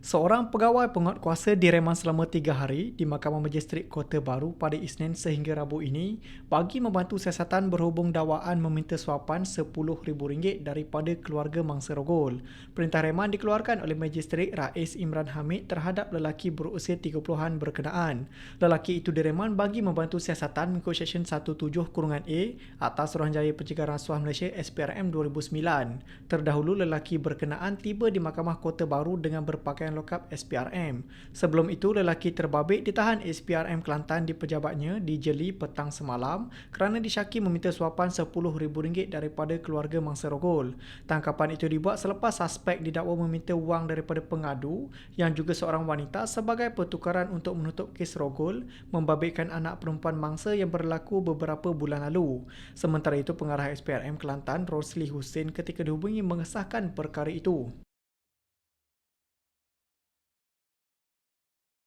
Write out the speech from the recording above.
Seorang pegawai penguatkuasa direman selama tiga hari di Mahkamah Magistrik Kota Baru pada Isnin sehingga Rabu ini bagi membantu siasatan berhubung dakwaan meminta suapan RM10,000 daripada keluarga mangsa rogol. Perintah reman dikeluarkan oleh Magistrik Rais Imran Hamid terhadap lelaki berusia 30-an berkenaan. Lelaki itu direman bagi membantu siasatan mengikut Seksyen 17-A atas Suruhanjaya Pencegahan Rasuah Malaysia SPRM 2009. Terdahulu lelaki berkenaan tiba di Mahkamah Kota Baru dengan berpakaian Pasukan Lokap SPRM. Sebelum itu, lelaki terbabit ditahan SPRM Kelantan di pejabatnya di Jeli petang semalam kerana disyaki meminta suapan RM10,000 daripada keluarga mangsa rogol. Tangkapan itu dibuat selepas suspek didakwa meminta wang daripada pengadu yang juga seorang wanita sebagai pertukaran untuk menutup kes rogol membabitkan anak perempuan mangsa yang berlaku beberapa bulan lalu. Sementara itu, pengarah SPRM Kelantan Rosli Hussein ketika dihubungi mengesahkan perkara itu.